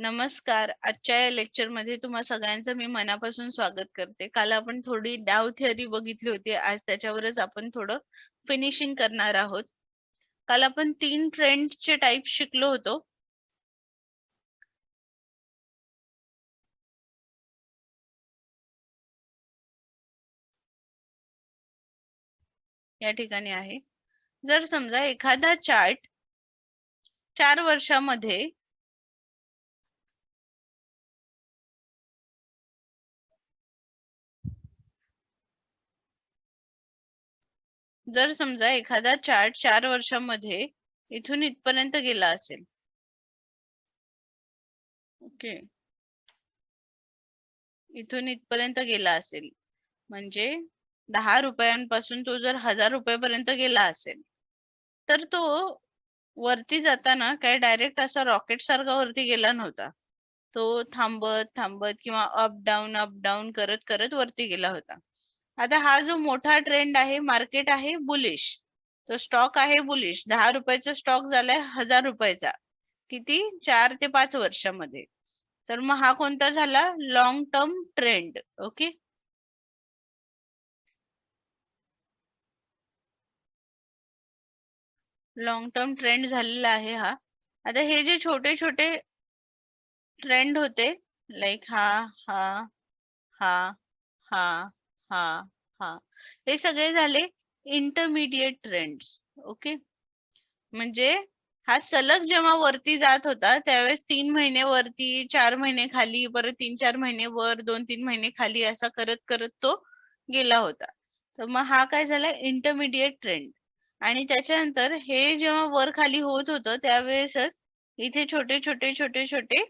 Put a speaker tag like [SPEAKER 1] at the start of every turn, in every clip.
[SPEAKER 1] नमस्कार. आजच्या या लेक्चरमध्ये तुम्हा सगळ्यांचं मी मनापासून स्वागत करते. काल आपण थोडी डाव थिअरी बघितली होती. आज त्याच्यावरच आपण थोडं फिनिशिंग करणार आहोत. काल आपण तीन ट्रेंडचे टाइप शिकलो होतो. या ठिकाणी आहे. जर समजा एखादा चार्ट चार वर्षामध्ये जर समजा एखादा चार्ट चार वर्षामध्ये इथून इथपर्यंत गेला असेल. ओके. इथून इथपर्यंत गेला असेल. म्हणजे दहा रुपयांपासून तो जर हजार रुपयापर्यंत गेला असेल तर तो वरती जाताना काय डायरेक्ट असा रॉकेट सारखा वरती गेला नव्हता. तो थांबत थांबत किंवा अप डाऊन अप डाऊन करत करत वरती गेला होता. आता हा जो मोठा ट्रेंड आहे मार्केट आहे बुलिश तो स्टॉक आहे बुलिश दहा रुपयाचा स्टॉक झालाय हजार रुपयाचा. किती? चार ते पाच वर्षामध्ये. तर मग हा कोणता झाला? Long term trend okay long term trend झालेला आहे हा. आता हे जे छोटे छोटे ट्रेंड होते लाईक हा हा हा हा हा हा. हे सगळे झाले इंटरमिडिएट ट्रेंड्स ओके म्हणजे हा सलग जेव्हा वरती जात होता त्यावेळेस तीन महिने वरती चार महिने खाली परत तीन चार महिने वर दोन तीन महिने खाली असा करत करत तो गेला होता. तर मग हा काय झाला? इंटरमिडिएट ट्रेंड आणि त्याच्यानंतर हे जेव्हा वर खाली होत होतं त्यावेळेसच इथे छोटे छोटे छोटे छोटे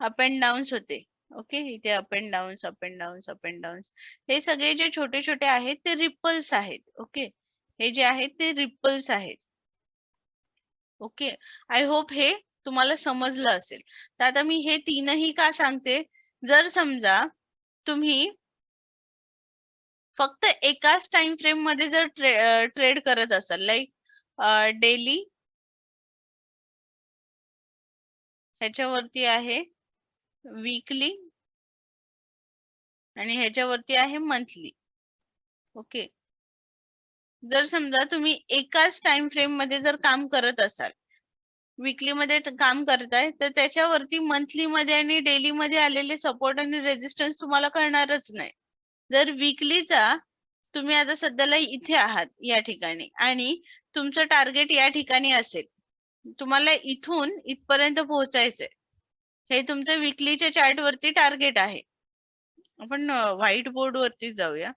[SPEAKER 1] अप अँड डाऊन्स होते. ओके. इथे up and downs up and downs up and downs हे सगळे जे छोटे छोटे आहेत ते रिपल्स आहेत. ओके. हे जे आहेत ते रिपल्स आहेत. ओके. आय होप हे तुम्हाला समजलं असेल. तर आता मी हे तीनही का सांगते? जर समजा तुम्ही फक्त एकाच टाइम फ्रेममध्ये जर ट्रेड करत असाल लाईक डेली ह्याच्यावरती आहे वीकली आणि ह्याच्यावरती आहे मंथली ओके जर समजा तुम्ही एकाच टाइम फ्रेममध्ये जर काम करत असाल विकली मध्ये काम करताय तर त्याच्यावरती मंथली मध्ये आणि डेली मध्ये आलेले सपोर्ट आणि रेजिस्टन्स तुम्हाला कळणारच नाही. जर विकलीचा तुम्ही आता सध्याला इथे आहात या ठिकाणी आणि तुमचं टार्गेट या ठिकाणी असेल तुम्हाला इथून इथपर्यंत पोहोचायचंय. हे तुमचं विकलीच्या चार्ट वरती टार्गेट आहे. आपण व्हाईट बोर्ड वरती जाऊया.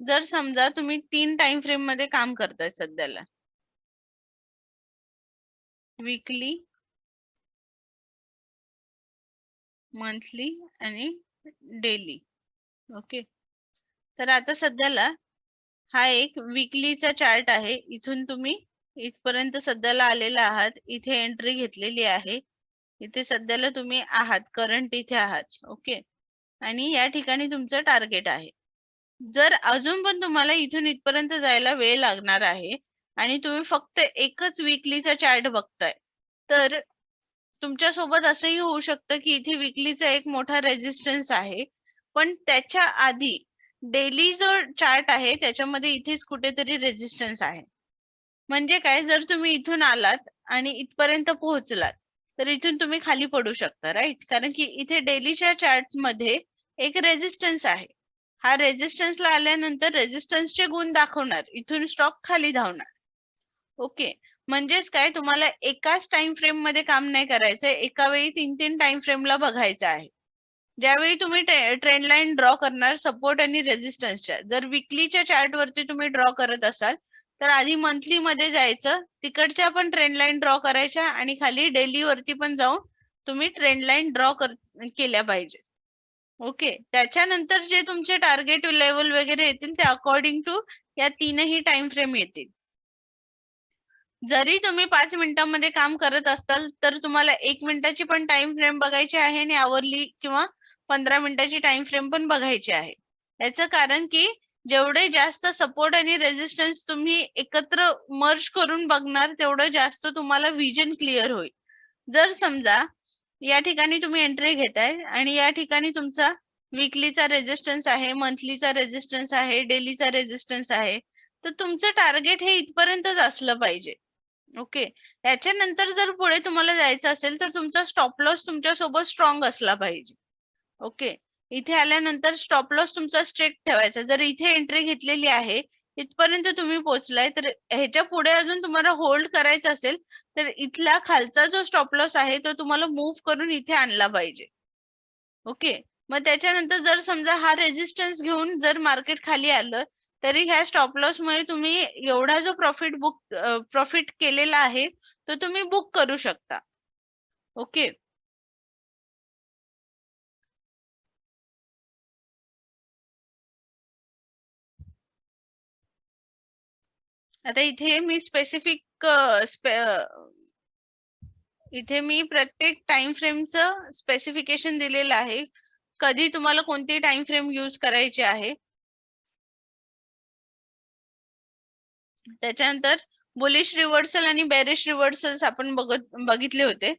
[SPEAKER 1] जर समजा तुम्ही तीन टाइम फ्रेममध्ये काम करताय सध्याला. वीकली मंथली आणि डेली ओके तर आता सध्याला हा एक विकलीचा चार्ट आहे. इथून तुम्ही इथपर्यंत सध्याला आलेला आहात. इथे एंट्री घेतलेली आहे. इथे सध्याला तुम्ही आहात. करंट इथे आहात. ओके आणि या ठिकाणी तुमचं टार्गेट आहे. जर अजून पण तुम्हाला इथून इथपर्यंत जायला वेळ लागणार आहे आणि तुम्ही फक्त एकच विकलीचा चार्ट बघताय तर तुमच्यासोबत असंही होऊ शकतं की इथे विकलीचा एक मोठा रेजिस्टन्स आहे. पण त्याच्या आधी डेली जो चार्ट आहे त्याच्यामध्ये इथेच कुठेतरी रेजिस्टन्स आहे. म्हणजे काय जर तुम्ही इथून आलात आणि इथपर्यंत पोहोचलात तर इथून तुम्ही खाली पडू शकता राईट कारण की इथे डेलीच्या चार्टमध्ये एक रेजिस्टन्स आहे. हा रेझिस्टन्सला आल्यानंतर रेजिस्टन्सचे गुण दाखवणार इथून स्टॉक खाली धावणार. ओके म्हणजेच काय तुम्हाला एकाच टाइम फ्रेममध्ये काम नाही करायचंय एका वेळी तीन तीन टाइम फ्रेमला बघायचं आहे. ज्यावेळी तुम्ही ट्रेंड लाईन ड्रॉ करणार सपोर्ट आणि रेजिस्टन्सच्या जर विकलीच्या चार्ट वरती तुम्ही ड्रॉ करत असाल तर आधी मंथली मध्ये जायचं. तिकडच्या पण ट्रेंड लाईन ड्रॉ करायच्या आणि खाली डेली वरती पण जाऊन तुम्ही ट्रेंड लाईन ड्रॉ केल्या पाहिजे. ओके त्याच्यानंतर जे तुमचे टार्गेट लेवल वगैरे येतील ते अकॉर्डिंग टू या तीनही टाइम फ्रेम येतील. जरी तुम्ही पाच मिनिटांमध्ये काम करत असाल तर तुम्हाला एक मिनिटाची पण टाइम फ्रेम बघायची आहे आणि आवरली किंवा पंधरा मिनिटाची टाइम फ्रेम पण बघायची आहे. याचं कारण की जेवढे जास्त सपोर्ट आणि रेजिस्टन्स तुम्ही एकत्र मर्ज करून बघणार तेवढं जास्त तुम्हाला विजन क्लिअर होईल. जर समजा या ठिकाणी तुम्ही एंट्री घेताय आणि या ठिकाणी तुमचा विकलीचा रेजिस्टन्स आहे मंथलीचा रेजिस्टन्स आहे डेलीचा रेजिस्टन्स आहे तर तुमचं टार्गेट हे इथपर्यंतच असलं पाहिजे. ओके याच्यानंतर जर पुढे तुम्हाला जायचं असेल तर तुमचा स्टॉप लॉस तुमच्यासोबत स्ट्रॉंग असला पाहिजे. ओके इथे आल्यानंतर स्टॉप लॉस तुमचा स्ट्रेट ठेवायचा. जर इथे एंट्री घेतलेली आहे इथपर्यंत तुम्ही पोहोचलाय तर ह्याच्या पुढे अजून तुम्हाला होल्ड करायचं असेल तर इथला खालचा जो स्टॉप लॉस आहे तो तुम्हाला मूव्ह करून इथे आणला पाहिजे. ओके मग त्याच्यानंतर जर समजा हा रेजिस्टन्स घेऊन जर मार्केट खाली आलं तरी ह्या स्टॉप लॉस मुळे तुम्ही एवढा जो प्रॉफिट बुक प्रॉफिट केलेला आहे तो तुम्ही बुक करू शकता. ओके आता इथे मी स्पेसिफिक इथे मी प्रत्येक टाइम फ्रेमचं स्पेसिफिकेशन दिलेलं आहे. कधी तुम्हाला कोणती टाइम फ्रेम यूज करायची आहे? त्याच्यानंतर बुलिश रिव्हर्सल आणि बेरिश रिव्हर्सल आपण बघत बघितले होते.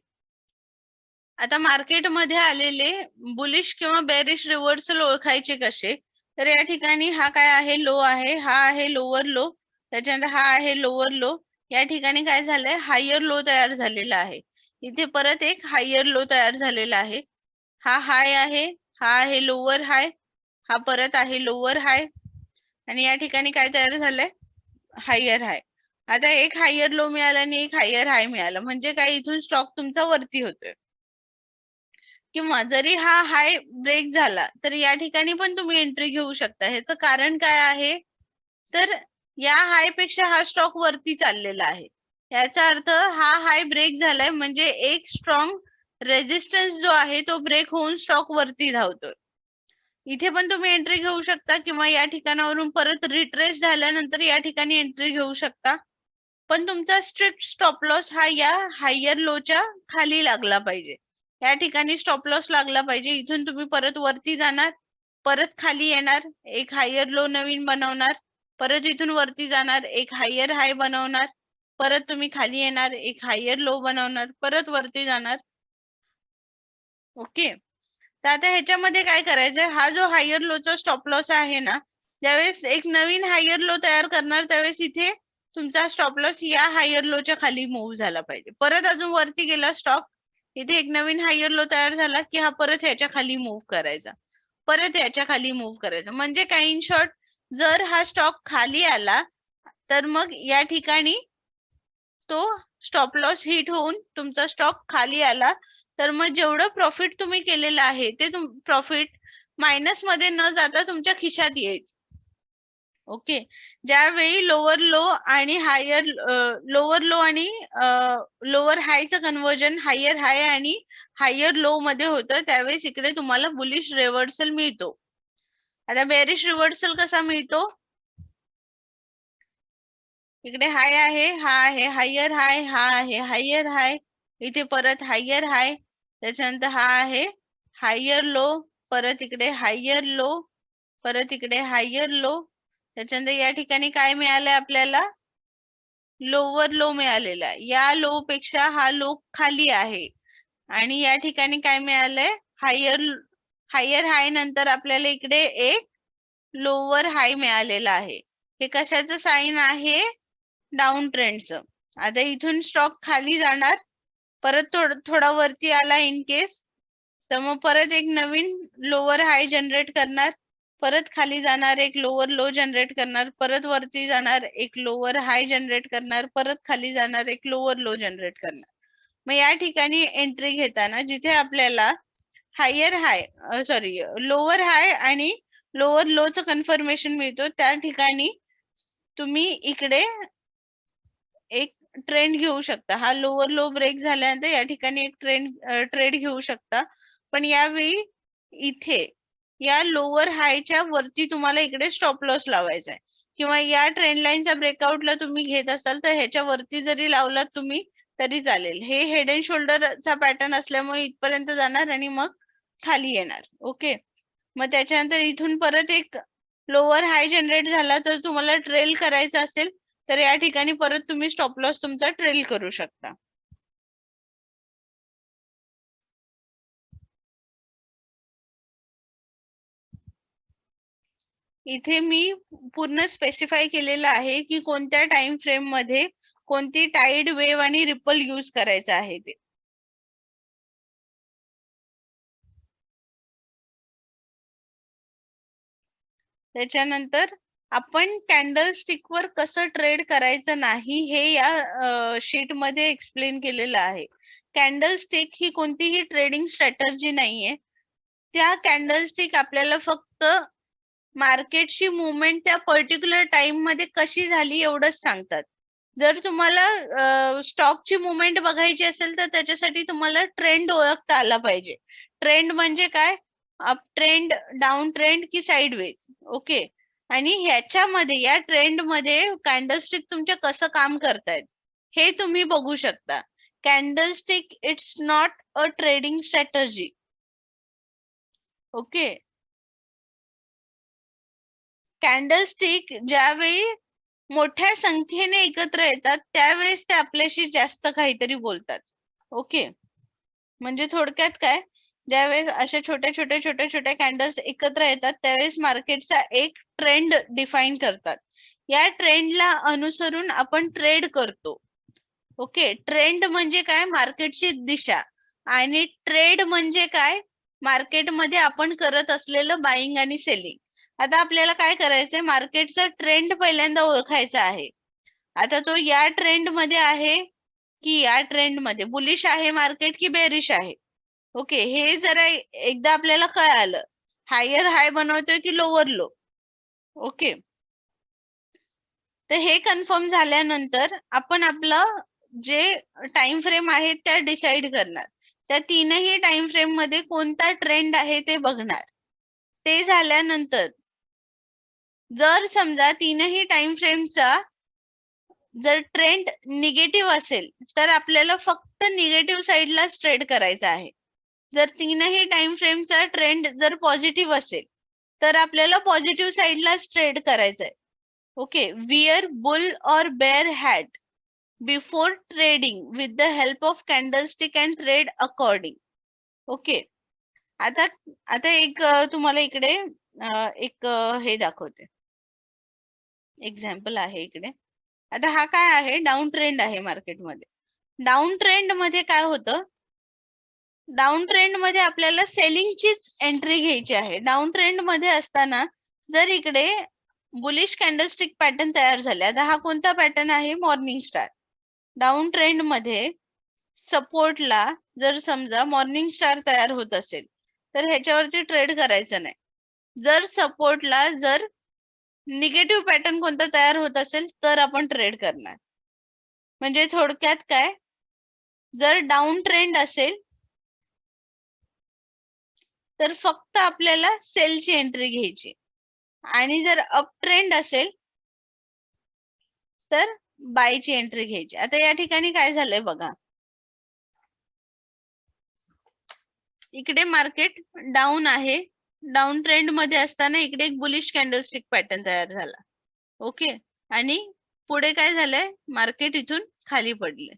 [SPEAKER 1] आता मार्केटमध्ये आलेले बुलिश किंवा बेरिश रिव्हर्सल ओळखायचे कसे? तर या ठिकाणी हा काय आहे? लो आहे. हा आहे लोअर लो त्याच्यानंतर हा आहे लोअर लो या ठिकाणी काय झालंय? हायर लो तयार झालेला आहे. इथे परत एक हायर लो तयार झालेला आहे. हा हाय आहे हा आहे लोअर हाय हा परत आहे लोअर हाय आणि या ठिकाणी काय तयार झालंय? हायर हाय आता एक हायर लो मिळाला आणि एक हायर हाय मिळाला. म्हणजे काय? इथून स्टॉक तुमचा वरती होतोय. किंवा जरी हा हाय ब्रेक झाला तर या ठिकाणी पण तुम्ही एंट्री घेऊ शकता. ह्याचं कारण काय आहे? तर या हायपेक्षा हा स्टॉक वरती चाललेला आहे. याचा अर्थ हा हाय ब्रेक झालाय म्हणजे एक स्ट्रॉंग रेजिस्टन्स जो आहे तो ब्रेक होऊन स्टॉक वरती धावतोय. इथे पण तुम्ही एंट्री घेऊ शकता किंवा या ठिकाणावरून परत रिट्रेस झाल्यानंतर या ठिकाणी एंट्री घेऊ शकता. पण तुमचा स्ट्रिक्ट स्टॉप लॉस हा या हायर लोच्या खाली लागला पाहिजे. या ठिकाणी स्टॉप लॉस लागला पाहिजे. इथून तुम्ही परत वरती जाणार परत खाली येणार एक हायर लो नवीन बनवणार. परत इथून वरती जाणार एक हायर हाय बनवणार परत तुम्ही खाली येणार एक हायर लो बनवणार परत वरती जाणार. ओके तर आता ह्याच्यामध्ये काय करायचंय? हा जो हायर लोचा स्टॉप लॉस आहे ना ज्यावेळेस एक नवीन हायर लो तयार करणार त्यावेळेस इथे तुमचा स्टॉप लॉस या हायर लोच्या खाली मूव्ह झाला पाहिजे. परत अजून वरती गेला स्टॉक इथे एक नवीन हायर लो तयार झाला की हा परत ह्याच्या खाली मूव्ह करायचा. परत याच्या खाली मूव्ह करायचा. म्हणजे काही इन शॉर्ट जर हा स्टॉक खाली आला तर मग या ठिकाणी तो स्टॉप लॉस हिट होऊन तुमचा स्टॉक खाली आला. तर मग जेवढं प्रॉफिट तुम्ही केलेलं आहे ते प्रॉफिट मायनसमध्ये न जाता तुमच्या खिशात येईल. ओके ज्यावेळी लोअर लो आणि हायर लोअर लो आणि लोअर हायचं कन्वर्जन हायर हाय आणि हायर लो मध्ये होतं त्यावेळेस इकडे तुम्हाला बुलिश रिव्हर्सल मिळतो. आता बेरिश रिव्हर्सल कसा मिळतो? इकडे हाय आहे हा आहे हायर हाय हा आहे हायर हाय इथे परत हायर हाय त्याच्यानंतर हा आहे हायर लो परत इकडे हायर लो परत इकडे हायर लो त्याच्यानंतर या ठिकाणी काय मिळालंय आपल्याला? लोवर लो मिळालेला या लो पेक्षा हा लो खाली आहे. आणि या ठिकाणी काय मिळालंय? हायर हायर हाय नंतर आपल्याला इकडे एक लोअर हाय मिळालेला आहे. हे कशाचं साईन आहे? डाऊन ट्रेंडचं आता इथून स्टॉक खाली जाणार. परत थोडा वरती आला इन केस तर मग परत एक नवीन लोअर हाय जनरेट करणार. परत खाली जाणार एक लोअर लो जनरेट करणार. परत वरती जाणार एक लोअर हाय जनरेट करणार. परत खाली जाणार एक लोअर लो जनरेट करणार. मग या ठिकाणी एंट्री घेताना जिथे आपल्याला higher high sorry lower high आणि लोअर लोचं कन्फर्मेशन मिळतो. त्या ठिकाणी तुम्ही इकडे एक ट्रेंड घेऊ शकता. हा लोअर लो ब्रेक झाल्यानंतर या ठिकाणी एक ट्रेंड ट्रेड घेऊ शकता. पण यावेळी इथे या लोअर हायच्या वरती तुम्हाला इकडे स्टॉप लॉस लावायचा आहे. किंवा या ट्रेंड लाईनचा ब्रेकआउटला तुम्ही घेत असाल तर ह्याच्या वरती जरी लावलात तुम्ही तरी चालेल. हे हेड अँड शोल्डरचा पॅटर्न असल्यामुळे इथपर्यंत जाणार आणि मग खाली येणार. ओके? मग त्याच्यानंतर इथून परत एक लोअर हाय जनरेट झाला तर तुम्हाला ट्रेल करायचं असेल तर या ठिकाणी परत तुम्ही स्टॉप लॉस तुमचा ट्रेल करू शकता. इथे मी पूर्ण स्पेसिफाय केलेलं आहे की कोणत्या टाइम फ्रेममध्ये कोणती टाईड वेव्ह आणि रिपल यूज करायचं आहे ते. त्याच्यानंतर आपण कॅन्डल स्टिक वर कसं ट्रेड करायचं नाही हे या शीटमध्ये एक्सप्लेन केलेलं आहे. कॅन्डल स्टिक ही कोणतीही ट्रेडिंग स्ट्रॅटर्जी नाहीये. त्या कॅन्डल स्टिक आपल्याला फक्त मार्केटची मुवमेंट त्या पर्टिक्युलर टाइममध्ये कशी झाली एवढंच सांगतात. जर तुम्हाला स्टॉकची मुवमेंट बघायची असेल तर त्याच्यासाठी तुम्हाला ट्रेंड ओळखता आला पाहिजे. ट्रेंड म्हणजे काय? अप ट्रेंड डाऊन ट्रेंड की साईडवेज ओके आणि ह्याच्यामध्ये या ट्रेंडमध्ये कॅन्डलस्टिक तुमच्या कसं काम करतायत? हे तुम्ही बघू शकता. Candlestick it's not a trading strategy okay candlestick ज्यावेळी मोठ्या संख्येने एकत्र येतात त्यावेळेस ते आपल्याशी जास्त काहीतरी बोलतात. ओके म्हणजे थोडक्यात काय? ज्यावेळेस अशा छोट्या छोट्या छोट्या छोट्या कॅन्डल्स एकत्र येतात त्यावेळेस मार्केटचा एक ट्रेंड डिफाईन करतात. या ट्रेंडला अनुसरून आपण ट्रेड करतो. ओके ट्रेंड म्हणजे काय? मार्केटची दिशा. आणि ट्रेड म्हणजे काय? मार्केटमध्ये आपण करत असलेलं बाईंग आणि सेलिंग आता आपल्याला काय करायचंय? मार्केटचा ट्रेंड पहिल्यांदा ओळखायचा आहे. आता तो या ट्रेंडमध्ये आहे की या ट्रेंडमध्ये बुलिश आहे मार्केट की बेरिश आहे? ओके हे जरा एकदा आपल्याला कळालं. हायर हाय बनवतोय की लोअर लो ओके. तर हे कन्फर्म झाल्यानंतर आपण आपलं जे टाइम फ्रेम आहे त्या डिसाइड करणार. त्या तीनही टाइम फ्रेममध्ये कोणता ट्रेंड आहे ते बघणार. ते झाल्यानंतर जर समजा तीनही टाइम फ्रेमचा जर ट्रेंड निगेटिव्ह असेल तर आपल्याला फक्त निगेटिव्ह साईडला ट्रेड करायचा आहे. जर तीनही टाइम फ्रेमचा ट्रेंड जर पॉझिटिव्ह असेल तर आपल्याला पॉझिटिव्ह साईडला ट्रेड करायचं आहे okay wear bull or bear hat before trading with the help of candlestick and trade according okay आता आता एक तुम्हाला इकडे एक हे दाखवते. एक्झाम्पल आहे इकडे. आता हा काय आहे? डाऊन ट्रेंड आहे मार्केटमध्ये डाऊन ट्रेंडमध्ये काय होतं? डाऊन ट्रेंडमध्ये आपल्याला सेलिंगचीच एंट्री घ्यायची आहे. डाऊन ट्रेंडमध्ये असताना जर इकडे बुलिश कॅन्डलस्टिक पॅटर्न तयार झाले आता हा कोणता पॅटर्न आहे? Morning star. डाऊन ट्रेंडमध्ये सपोर्टला जर समजा मॉर्निंग स्टार तयार होत असेल तर ह्याच्यावरती ट्रेड करायचं नाही. जर सपोर्टला जर निगेटिव्ह पॅटर्न कोणता तयार होत असेल तर आपण ट्रेड करणार. म्हणजे थोडक्यात काय? जर डाऊन ट्रेंड असेल तर फक्त आपल्याला सेलची एंट्री घ्यायची. आणि जर अप ट्रेंड असेल तर बायची एंट्री घ्यायची. आता या ठिकाणी काय झालंय बघा. इकडे मार्केट डाऊन आहे. डाऊन ट्रेंडमध्ये असताना इकडे एक बुलिश कॅन्डलस्टिक पॅटर्न तयार झाला. ओके आणि पुढे काय झालंय? मार्केट इथून खाली पडले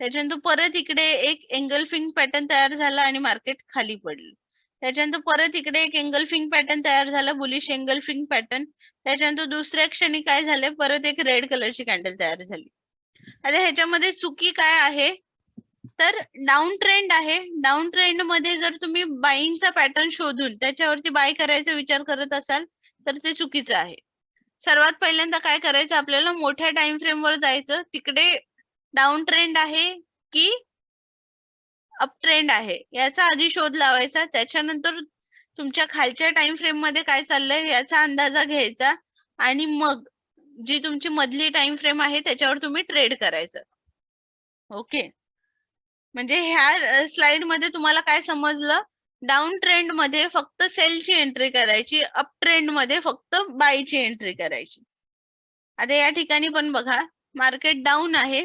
[SPEAKER 1] त्याच्यानंतर परत इकडे एक एंगलफिंग पॅटर्न तयार झाला आणि मार्केट खाली पडले. त्याच्यानंतर परत इकडे एक एंगलफिंग पॅटर्न तयार झाला बुलिश एंगलफिंग पॅटर्न त्याच्यानंतर दुसऱ्या क्षणी काय झाले? परत एक रेड कलरची कॅन्डल तयार झाली. आता ह्याच्यामध्ये चुकी काय आहे? तर डाऊन ट्रेंड आहे. डाऊन ट्रेंडमध्ये जर तुम्ही बाईंगचा पॅटर्न शोधून त्याच्यावरती बाय करायचा विचार करत असाल तर ते चुकीचं आहे. सर्वात पहिल्यांदा काय करायचं? आपल्याला मोठ्या टाइम फ्रेमवर जायचं. तिकडे डाऊन ट्रेंड आहे की अप ट्रेंड आहे. याचा आधी शोध लावायचा त्याच्यानंतर तुमच्या खालच्या टाइम फ्रेममध्ये काय चाललंय याचा अंदाजा घ्यायचा आणि मग जी तुमची मधली टाइम फ्रेम आहे त्याच्यावर तुम्ही ट्रेड करायचं. ओके म्हणजे ह्या स्लाइडमध्ये तुम्हाला काय समजलं? डाऊन ट्रेंडमध्ये फक्त सेलची एंट्री करायची अप ट्रेंडमध्ये फक्त बायची एंट्री करायची. आता या ठिकाणी पण बघा मार्केट डाऊन आहे.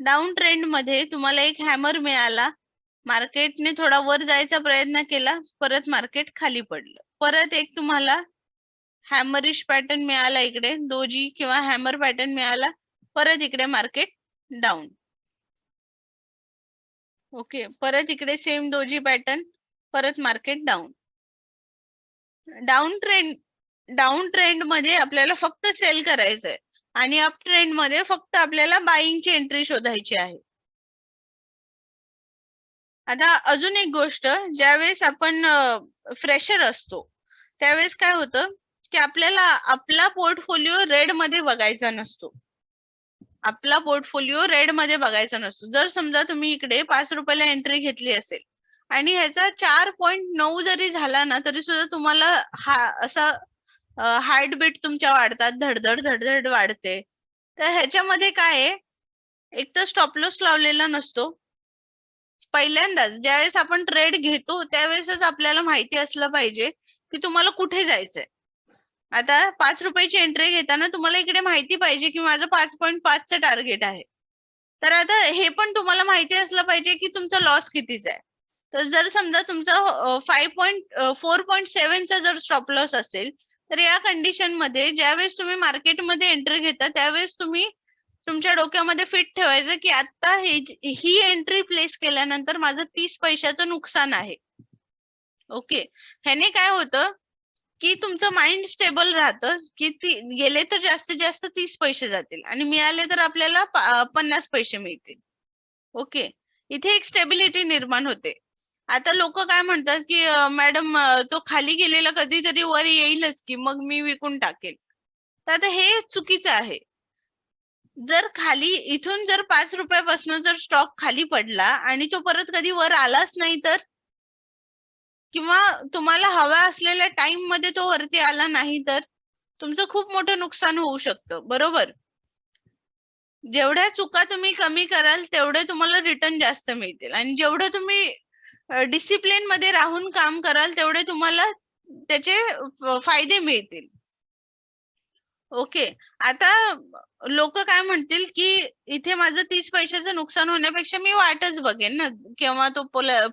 [SPEAKER 1] डाऊन ट्रेंडमध्ये तुम्हाला एक हॅमर मिळाला. मार्केटने थोडा वर जायचा प्रयत्न केला परत मार्केट खाली पडलं. परत एक तुम्हाला हॅमरिश पॅटर्न मिळाला इकडे दोजी किंवा हॅमर पॅटर्न मिळाला परत इकडे मार्केट डाऊन. ओके परत इकडे सेम दोजी पॅटर्न परत market down. Down trend down ट्रेंडमध्ये आपल्याला फक्त सेल करायचंय. आणि अप ट्रेंडमध्ये फक्त आपल्याला बाईंगची एंट्री शोधायची आहे. आता अजून एक गोष्ट ज्यावेळेस आपण फ्रेशर असतो त्यावेळेस काय होतं की आपल्याला आपला पोर्टफोलिओ रेडमध्ये बघायचा नसतो. आपला पोर्टफोलिओ रेडमध्ये बघायचा नसतो. जर समजा तुम्ही इकडे पाच रुपयाला एंट्री घेतली असेल आणि ह्याचा चार पॉइंट नऊ जरी झाला ना तरी सुद्धा तुम्हाला हा असा बीट तुमच्या वाढतात धडधड धडधड वाढते. तर ह्याच्यामध्ये काय आहे? एक तर स्टॉप लॉस लावलेला नसतो. पहिल्यांदाच ज्यावेळेस आपण ट्रेड घेतो त्यावेळेसच आपल्याला माहिती असलं पाहिजे की तुम्हाला कुठे जायचंय. आता पाच रुपयाची एंट्री घेताना तुम्हाला इकडे माहिती पाहिजे की माझं पाच पॉईंट पाचचं टार्गेट आहे. तर आता हे पण तुम्हाला माहिती असलं पाहिजे की तुमचा लॉस कितीच आहे. तर जर समजा तुमचा फाईव्ह पॉईंट फोर पॉईंट सेव्हनचा जर स्टॉप लॉस असेल तर या कंडिशनमध्ये ज्यावेळेस तुम्ही मार्केटमध्ये एंट्री घेता त्यावेळेस तुम्ही तुमच्या डोक्यामध्ये फिट ठेवायचं की आता ही एंट्री प्लेस केल्यानंतर माझं तीस पैशाचं नुकसान आहे. ओके ह्याने काय होतं? की तुमचं माइंड स्टेबल राहतं की ती गेले तर जास्तीत जास्त तीस पैसे जातील आणि मिळाले तर आपल्याला पन्नास पैसे मिळतील. ओके इथे एक स्टेबिलिटी निर्माण होते. आता लोक काय म्हणतात की मॅडम तो खाली गेलेला कधीतरी वर येईलच की मग मी विकून टाकेल. तर आता हे चुकीचं आहे. जर खाली इथून जर पाच रुपयापासून जर स्टॉक खाली पडला आणि तो परत कधी वर आलाच नाही तर? किंवा तुम्हाला हवा असलेल्या टाइममध्ये तो वरती आला नाही तर? तुमचं खूप मोठं नुकसान होऊ शकतं बरोबर? जेवढ्या चुका तुम्ही कमी कराल तेवढे तुम्हाला रिटर्न जास्त मिळतील. आणि जेवढं तुम्ही डिसिप्लिनमध्ये राहून काम कराल तेवढे तुम्हाला त्याचे फायदे मिळतील. ओके आता लोक काय म्हणतील की इथे माझं तीस पैशाचं नुकसान होण्यापेक्षा मी वाटच बघेन ना केव्हा तो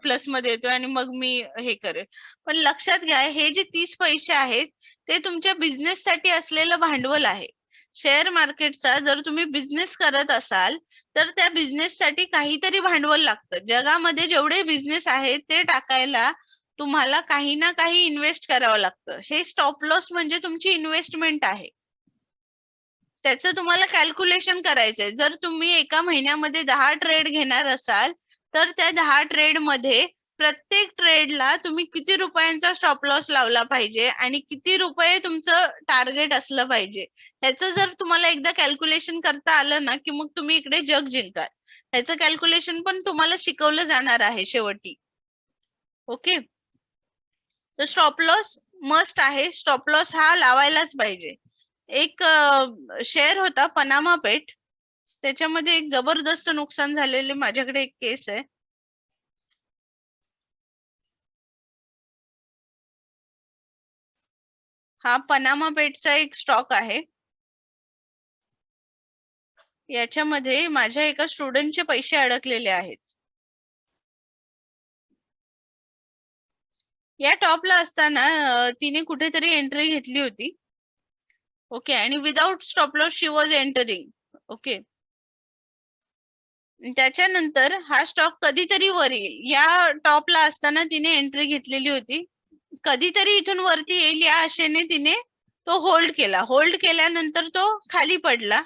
[SPEAKER 1] प्लसमध्ये येतोय आणि मग मी हे करेन. पण लक्षात घ्या हे जे तीस पैसे आहेत ते तुमच्या बिझनेस साठी असलेलं भांडवल आहे. शेअर मार्केटचा जर तुम्ही बिझनेस करत असाल तर त्या बिझनेस साठी काहीतरी भांडवल लागतं. जगामध्ये जेवढे बिझनेस आहेत ते टाकायला तुम्हाला काही ना काही इन्व्हेस्ट करावं लागतं. हे स्टॉप लॉस म्हणजे तुमची इन्व्हेस्टमेंट आहे. त्याचं तुम्हाला कॅल्क्युलेशन करायचंय. जर तुम्ही एका महिन्यामध्ये दहा ट्रेड घेणार असाल तर त्या दहा ट्रेडमध्ये प्रत्येक ट्रेडला तुम्ही किती रुपयांचा स्टॉप लॉस लावला पाहिजे आणि किती रुपये तुमचं टार्गेट असलं पाहिजे? ह्याचं जर तुम्हाला एकदा कॅल्क्युलेशन करता आलं ना की मग तुम्ही इकडे जग जिंकाल. ह्याचं कॅल्क्युलेशन पण तुम्हाला शिकवलं जाणार आहे शेवटी. ओके? तर स्टॉप लॉस मस्ट आहे. स्टॉप लॉस हा लावायलाच पाहिजे. एक शेअर होता पनामा पेठ त्याच्यामध्ये एक जबरदस्त नुकसान झालेले माझ्याकडे एक केस आहे. हा पनामा बेटचा एक स्टॉक आहे. याच्यामध्ये माझ्या एका स्टुडंटचे पैसे अडकलेले आहेत. या टॉपला असताना तिने कुठेतरी एंट्री घेतली होती. ओके आणि without stop loss she was entering okay. त्याच्यानंतर हा स्टॉक कधीतरी वर येईल. या टॉपला असताना तिने एंट्री घेतलेली होती. कधीतरी इथून वरती येईल या आशेने तिने तो होल्ड केला. होल्ड केल्यानंतर तो खाली पडला.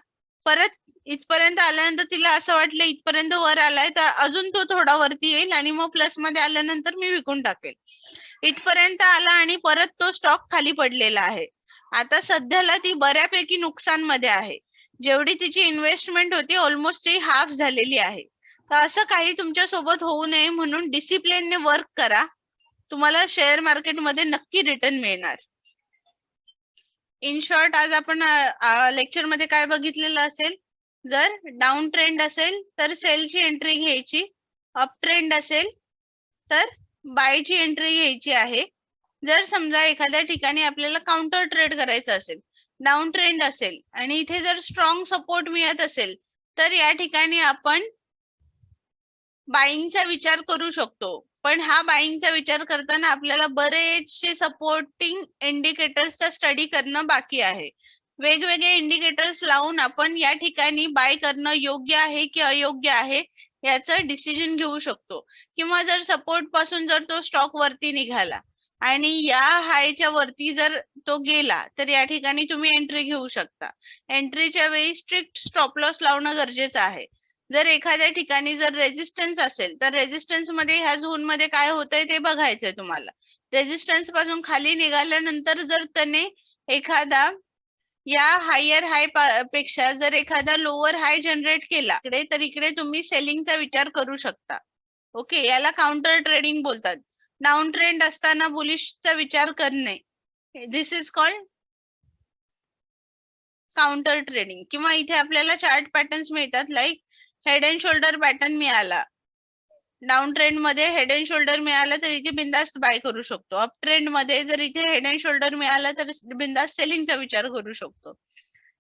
[SPEAKER 1] परत इथपर्यंत आल्यानंतर तिला असं वाटलं इथपर्यंत वर आलाय तर अजून तो थोडा वरती येईल आणि मग प्लसमध्ये आल्यानंतर मी विकून टाकेल. इथपर्यंत आला आणि परत तो स्टॉक खाली पडलेला आहे. आता सध्याला ती बऱ्यापैकी नुकसानमध्ये आहे. जेवढी तिची इन्व्हेस्टमेंट होती ऑलमोस्ट ती हाफ झालेली आहे. तर असं काही तुमच्यासोबत होऊ नये म्हणून डिसिप्लिनने वर्क करा. तुम्हाला शेअर मार्केटमध्ये नक्की रिटर्न मिळणार. इन शॉर्ट आज आपण लेक्चरमध्ये काय बघितलेलं असेल? जर डाऊन ट्रेंड असेल तर सेलची एंट्री घ्यायची. अप ट्रेंड असेल तर बायची एंट्री घ्यायची आहे. जर समजा एखाद्या ठिकाणी आपल्याला काउंटर ट्रेड करायचं असेल डाऊन ट्रेंड असेल आणि इथे जर स्ट्रॉंग सपोर्ट मिळत असेल तर या ठिकाणी आपण बाईंगचा विचार करू शकतो. पण हा बाईंगचा विचार करताना आपल्याला बरेचसे सपोर्टिंग इंडिकेटर्सचा स्टडी करणं बाकी आहे. वेगवेगळे इंडिकेटर्स लावून आपण या ठिकाणी बाय करणं योग्य आहे की अयोग्य आहे याचं डिसिजन घेऊ शकतो. किंवा जर सपोर्टपासून जर तो स्टॉक वरती निघाला आणि या हायच्या वरती जर तो गेला तर या ठिकाणी तुम्ही एंट्री घेऊ शकता. एंट्रीच्या वेळी स्ट्रिक्ट स्टॉप लॉस लावणं गरजेचं आहे. जर एखाद्या ठिकाणी जर रेजिस्टन्स असेल तर रेजिस्टन्समध्ये ह्या झोनमध्ये काय होतंय ते बघायचंय तुम्हाला. रेजिस्टन्सपासून खाली निघाल्यानंतर जर त्याने एखादा या हायर हायपेक्षा जर एखादा लोअर हाय जनरेट केला इकडे तर इकडे तुम्ही सेलिंगचा विचार करू शकता. ओके याला काउंटर ट्रेडिंग बोलतात. डाऊन ट्रेंड असताना बुलिशचा विचार करणे. This is called counter trading किंवा इथे आपल्याला चार्ट पॅटर्न्स मिळतात like head and shoulder pattern मिळाला. डाऊन ट्रेंडमध्ये हेड अँड शोल्डर मिळाला तर इथे बिंदास्त बाय करू शकतो. अप ट्रेंडमध्ये जर इथे हेड अँड शोल्डर मिळाला तर बिंदास्त सेलिंगचा विचार करू शकतो.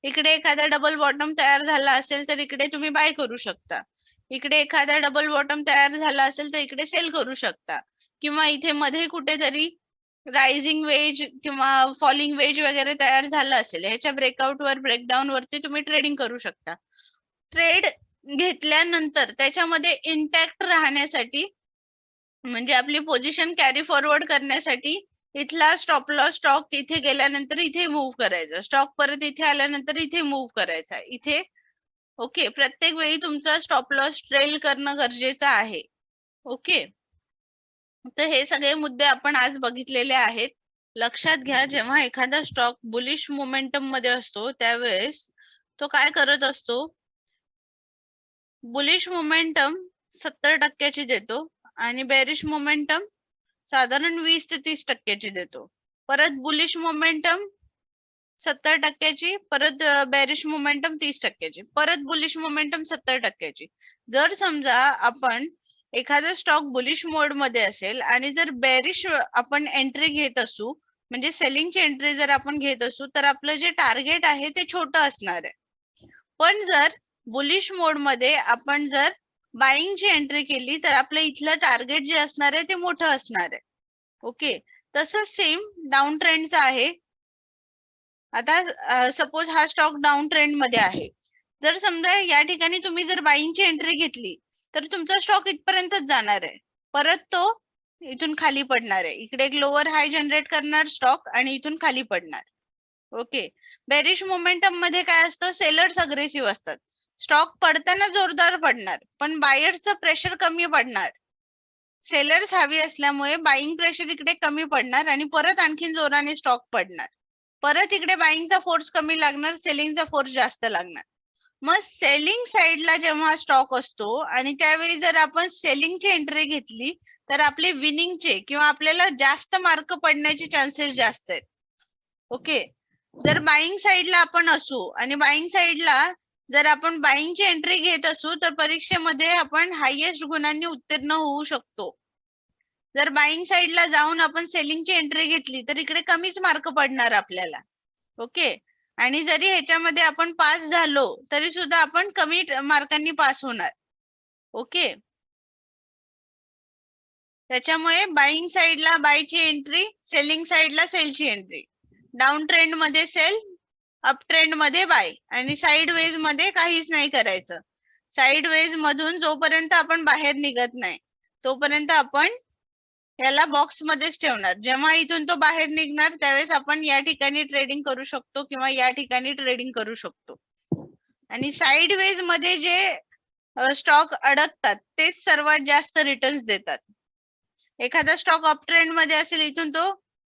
[SPEAKER 1] इकडे एखादा डबल बॉटम तयार झाला असेल तर इकडे तुम्ही बाय करू शकता. इकडे एखादा डबल बॉटम तयार झाला असेल तर इकडे सेल करू शकता. किंवा इथे मध्ये कुठेतरी रायझिंग वेज किंवा फॉलिंग वेज वगैरे तयार झालं असेल ह्याच्या ब्रेकआउट वर ब्रेकडाऊन वरती तुम्ही ट्रेडिंग करू शकता. ट्रेड घेतल्यानंतर त्याच्यामध्ये इंटॅक्ट राहण्यासाठी म्हणजे आपली पोझिशन कॅरी फॉरवर्ड करण्यासाठी इथला स्टॉप लॉस स्टॉक इथे गेल्यानंतर इथे मूव्ह करायचा. स्टॉक परत इथे आल्यानंतर इथे मूव्ह करायचा. इथे ओके प्रत्येक वेळी तुमचा स्टॉप लॉस ट्रेल करणं गरजेचं आहे. ओके तर हे सगळे मुद्दे आपण आज बघितलेले आहेत. लक्षात घ्या जेव्हा एखादा स्टॉक बुलिश मोमेंटममध्ये असतो त्यावेळेस तो काय करत असतो? बुलिश मोमेंटम सत्तर टक्क्याची देतो आणि बेरिश मोमेंटम साधारण वीस ते तीस टक्क्याची देतो. परत बुलिश मोमेंटम सत्तर टक्क्याची परत बेरिश मोमेंटम तीस टक्क्याची परत बुलिश मोमेंटम सत्तर टक्क्याची. जर समजा आपण एखादा स्टॉक बुलिश मोडमध्ये असेल आणि जर बेरिश आपण एंट्री घेत असू म्हणजे सेलिंगची एंट्री जर आपण घेत असू तर आपलं जे टार्गेट आहे ते छोटं असणार आहे. पण जर बुलिश मोडमध्ये आपण जर बाईंगची एंट्री केली तर आपलं इथलं टार्गेट जे असणार आहे ते मोठं असणार आहे. ओके तसंच सेम डाऊन ट्रेंडचं आहे. आता सपोज हा स्टॉक डाऊन ट्रेंडमध्ये आहे. जर समजा या ठिकाणी तुम्ही जर बाईंगची एंट्री घेतली तर तुमचा स्टॉक इथपर्यंतच जाणार आहे. परत तो इथून खाली पडणार आहे. इकडे एक लोअर हाय जनरेट करणार स्टॉक आणि इथून खाली पडणार. ओके बेरिश मोमेंटममध्ये काय असतं? सेलर्स अग्रेसिव्ह असतात. स्टॉक पडताना जोरदार पडणार पण बायर्सचं प्रेशर कमी पडणार. सेलर्स हवी असल्यामुळे बाईंग प्रेशर इकडे कमी पडणार आणि परत आणखीन जोराने स्टॉक पडणार. परत इकडे बाईंगचा फोर्स कमी लागणार सेलिंगचा फोर्स जास्त लागणार. मग सेलिंग साइडला जेव्हा स्टॉक असतो आणि त्यावेळी जर आपण सेलिंगची एंट्री घेतली तर आपले विनिंगचे किंवा आपल्याला जास्त मार्क पडण्याचे चान्सेस जास्त आहेत. ओके? जर बाईंग साइडला आपण असू आणि बाईंग साइडला जर आपण बाईंगची एंट्री घेत असू तर परीक्षेमध्ये आपण हायएस्ट गुणांनी उत्तीर्ण होऊ शकतो. जर बाईंग साइडला जाऊन आपण सेलिंगची एंट्री घेतली तर इकडे कमीच मार्क पडणार आपल्याला. ओके? आणि जरी ह्याच्यामध्ये आपण पास झालो तरी सुद्धा आपण कमी मार्कांनी पास होणार. ओके? त्याच्यामुळे बाईंग साइडला बायची एंट्री सेलिंग साइडला सेलची एंट्री. डाऊन ट्रेंडमध्ये सेल अप ट्रेंडमध्ये बाय आणि साइड वेजमध्ये काहीच नाही करायचं. साइड वेज मधून जोपर्यंत आपण बाहेर निघत नाही तोपर्यंत आपण याला बॉक्स मध्येच ठेवणार. जेव्हा इथून तो बाहेर निघणार त्यावेळेस आपण या ठिकाणी ट्रेडिंग करू शकतो किंवा या ठिकाणी ट्रेडिंग करू शकतो. आणि साइड वेजमध्ये जे स्टॉक अडकतात तेच सर्वात जास्त रिटर्न्स देतात. एखादा स्टॉक अप ट्रेंडमध्ये असेल इथून तो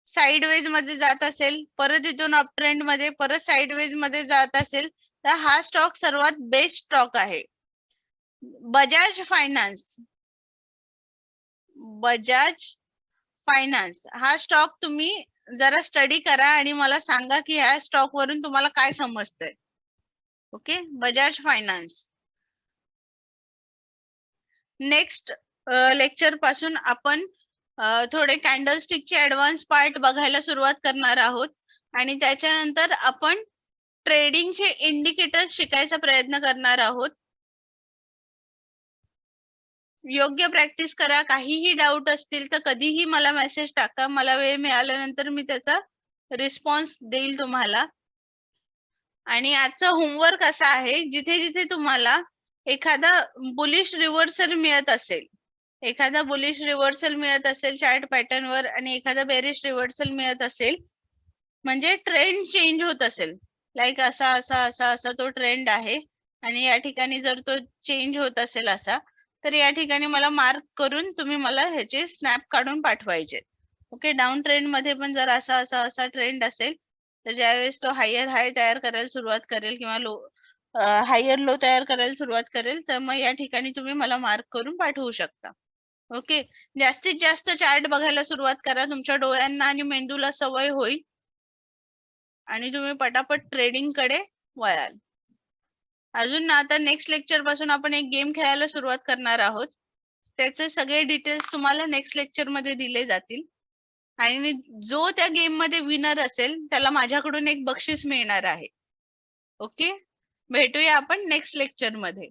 [SPEAKER 1] साइड वेजमध्ये जात असेल परत इथून अप ट्रेंडमध्ये परत साइड वेजमध्ये जात असेल तर हा स्टॉक सर्वात बेस्ट स्टॉक आहे. बजाज फायनान्स बजाज फायनान्स हा स्टॉक तुम्ही जरा स्टडी करा आणि मला सांगा की ह्या स्टॉक वरून तुम्हाला काय समजतंय. ओके बजाज फायनान्स नेक्स्ट लेक्चरपासून आपण थोडे कॅन्डलस्टिकचे ऍडव्हान्स पार्ट बघायला सुरुवात करणार आहोत. आणि त्याच्यानंतर आपण ट्रेडिंगचे इंडिकेटर्स शिकायचा प्रयत्न करणार आहोत. योग्य प्रॅक्टिस करा. काहीही डाऊट असतील तर कधीही मला मेसेज टाका. मला वेळ मिळाल्यानंतर मी त्याचा रिस्पॉन्स देईल तुम्हाला. आणि आजचा होमवर्क असा आहे जिथे जिथे तुम्हाला एखादा बुलिश रिव्हर्सल मिळत असेल एखादा बुलिश रिव्हर्सल मिळत असेल चार्ट पॅटर्न वर आणि एखादा बेरिश रिव्हर्सल मिळत असेल म्हणजे ट्रेंड चेंज होत असेल. लाईक असा असा असा असा तो ट्रेंड आहे आणि या ठिकाणी जर तो चेंज होत असेल असा तर या ठिकाणी मला मार्क करून तुम्ही मला ह्याचे स्नॅप काढून पाठवायचे. ओके डाऊन ट्रेंडमध्ये पण जर असा असा असा ट्रेंड असेल तर ज्यावेळेस तो हायर हाय तयार करायला सुरुवात करेल किंवा लो हायर लो तयार करायला सुरुवात करेल तर मग या ठिकाणी तुम्ही मला मार्क करून पाठवू शकता. ओके. जास्तीत जास्त चार्ट बघायला सुरुवात करा. तुमच्या डोळ्यांना आणि मेंदूला सवय होईल. आणि तुम्ही पटापट ट्रेडिंगकडे वळाल. अजून ना आता नेक्स्ट लेक्चरपासून आपण एक गेम खेळायला सुरुवात करणार आहोत. त्याचे सगळे डिटेल्स तुम्हाला नेक्स्ट लेक्चरमध्ये दिले जातील. आणि जो त्या गेममध्ये विनर असेल त्याला माझ्याकडून एक बक्षीस मिळणार आहे. ओके? भेटूया आपण नेक्स्ट लेक्चरमध्ये.